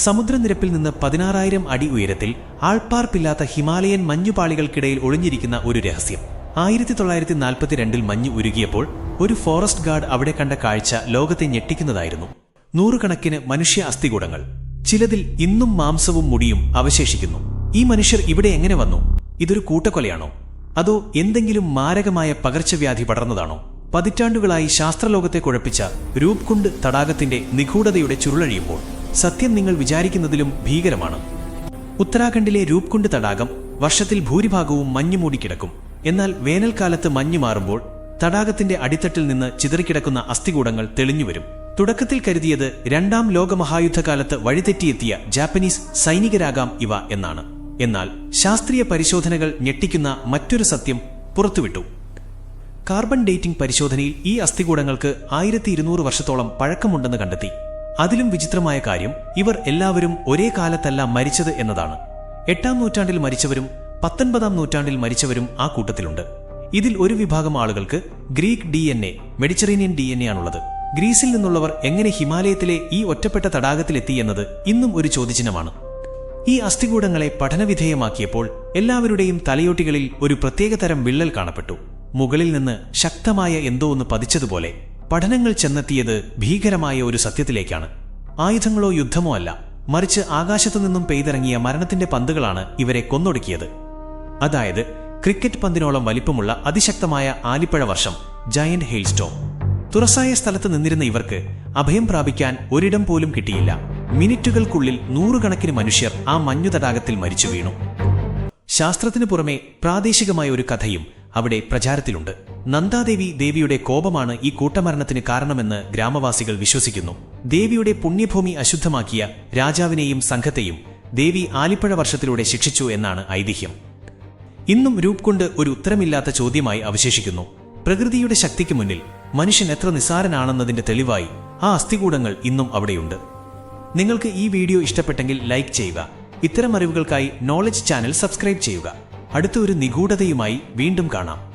സമുദ്രനിരപ്പിൽ നിന്ന് പതിനാറായിരം അടി ഉയരത്തിൽ ആൾപ്പാർപ്പില്ലാത്ത ഹിമാലയൻ മഞ്ഞുപാളികൾക്കിടയിൽ ഒളിഞ്ഞിരിക്കുന്ന ഒരു രഹസ്യം. ആയിരത്തി തൊള്ളായിരത്തി നാൽപ്പത്തിരണ്ടിൽ മഞ്ഞ് ഉരുകിയപ്പോൾ ഒരു ഫോറസ്റ്റ് ഗാർഡ് അവിടെ കണ്ട കാഴ്ച ലോകത്തെ ഞെട്ടിക്കുന്നതായിരുന്നു. നൂറുകണക്കിന് മനുഷ്യ അസ്ഥികൂടങ്ങൾ. ചിലതിൽ ഇന്നും മാംസവും മുടിയും അവശേഷിക്കുന്നു. ഈ മനുഷ്യർ ഇവിടെ എങ്ങനെ വന്നു? ഇതൊരു കൂട്ടക്കൊലയാണോ? അതോ എന്തെങ്കിലും മാരകമായ പകർച്ചവ്യാധി പടർന്നതാണോ? പതിറ്റാണ്ടുകളായി ശാസ്ത്രലോകത്തെ കുഴപ്പിച്ച രൂപ്കുണ്ട് തടാകത്തിന്റെ നിഗൂഢതയുടെ ചുരുളഴിയുമ്പോൾ സത്യം നിങ്ങൾ വിചാരിക്കുന്നതിലും ഭീകരമാണ്. ഉത്തരാഖണ്ഡിലെ രൂപ്കുണ്ട് തടാകം വർഷത്തിൽ ഭൂരിഭാഗവും മഞ്ഞു മൂടിക്കിടക്കും എന്നാൽ വേനൽക്കാലത്ത് മഞ്ഞു മാറുമ്പോൾ തടാകത്തിന്റെ അടിത്തട്ടിൽ നിന്ന് ചിതറിക്കിടക്കുന്ന അസ്ഥികൂടങ്ങൾ തെളിഞ്ഞുവരും തുടക്കത്തിൽ കരുതിയത് രണ്ടാം ലോകമഹായുദ്ധകാലത്ത് വഴിതെറ്റിയെത്തിയ ജാപ്പനീസ് സൈനികരാകാം ഇവ എന്നാണ്. എന്നാൽ ശാസ്ത്രീയ പരിശോധനകൾ ഞെട്ടിക്കുന്ന മറ്റൊരു സത്യം പുറത്തുവിട്ടു. കാർബൺ ഡേറ്റിംഗ് പരിശോധനയിൽ ഈ അസ്ഥികൂടങ്ങൾക്ക് ആയിരത്തി ഇരുന്നൂറ് വർഷത്തോളം പഴക്കമുണ്ടെന്ന് കണ്ടെത്തി. അതിലും വിചിത്രമായ കാര്യം ഇവർ എല്ലാവരും ഒരേ കാലത്തല്ല മരിച്ചത് എന്നതാണ്. എട്ടാം നൂറ്റാണ്ടിൽ മരിച്ചവരും പത്തൊൻപതാം നൂറ്റാണ്ടിൽ മരിച്ചവരും ആ കൂട്ടത്തിലുണ്ട്. ഇതിൽ ഒരു വിഭാഗം ആളുകൾക്ക് Greek D N A Mediterranean D N A ആണുള്ളത്. ഗ്രീസിൽ നിന്നുള്ളവർ എങ്ങനെ ഹിമാലയത്തിലെ ഈ ഒറ്റപ്പെട്ട തടാകത്തിലെത്തി എന്നത് ഇന്നും ഒരു ചോദ്യചിഹ്നമാണ്. ഈ അസ്ഥികൂടങ്ങളെ പഠനവിധേയമാക്കിയപ്പോൾ എല്ലാവരുടെയും തലയോട്ടികളിൽ ഒരു പ്രത്യേകതരം വിള്ളൽ കാണപ്പെട്ടു. മുകളിൽ നിന്ന് ശക്തമായ എന്തോ ഒന്ന് പതിച്ചതുപോലെ പഠനങ്ങൾ ചെന്നെത്തിയത് ഭീകരമായ ഒരു സത്യത്തിലേക്കാണ്. ആയുധങ്ങളോ യുദ്ധമോ അല്ല മറിച്ച് ആകാശത്തു നിന്നും പെയ്തിറങ്ങിയ മരണത്തിന്റെ പന്തുകളാണ് ഇവരെ കൊന്നൊടുക്കിയത്. അതായത് ക്രിക്കറ്റ് പന്തിനോളം വലിപ്പമുള്ള അതിശക്തമായ ആലിപ്പഴ വർഷം ജയന്റ് ഹെയിൽസ്റ്റോം തുറസായ സ്ഥലത്ത് നിന്നിരുന്ന ഇവർക്ക് അഭയം പ്രാപിക്കാൻ ഒരിടം പോലും കിട്ടിയില്ല. മിനിറ്റുകൾക്കുള്ളിൽ നൂറുകണക്കിന് മനുഷ്യർ ആ മഞ്ഞു തടാകത്തിൽ മരിച്ചു വീണു. ശാസ്ത്രത്തിനു പുറമെ പ്രാദേശികമായ ഒരു കഥയും അവിടെ പ്രചാരത്തിലുണ്ട്. നന്ദാദേവി ദേവിയുടെ കോപമാണ് ഈ കൂട്ടമരണത്തിന് കാരണമെന്ന് ഗ്രാമവാസികൾ വിശ്വസിക്കുന്നു. ദേവിയുടെ പുണ്യഭൂമി അശുദ്ധമാക്കിയ രാജാവിനെയും സംഘത്തെയും ദേവി ആലിപ്പഴ വർഷത്തിലൂടെ ശിക്ഷിച്ചു എന്നാണ് ഐതിഹ്യം. ഇന്നും രൂപ്കൊണ്ട് ഒരു ഉത്തരമില്ലാത്ത ചോദ്യമായി അവശേഷിക്കുന്നു. പ്രകൃതിയുടെ ശക്തിക്ക് മുന്നിൽ മനുഷ്യൻ എത്ര നിസ്സാരനാണെന്നതിന്റെ തെളിവായി ആ അസ്ഥികൂടങ്ങൾ ഇന്നും അവിടെയുണ്ട്. നിങ്ങൾക്ക് ഈ വീഡിയോ ഇഷ്ടപ്പെട്ടെങ്കിൽ ലൈക്ക് ചെയ്യുക. ഇത്തരം അറിവുകൾക്കായി നോളജ് ചാനൽ സബ്സ്ക്രൈബ് ചെയ്യുക. അടുത്ത ഒരു നിഗൂഢതയുമായി വീണ്ടും കാണാം.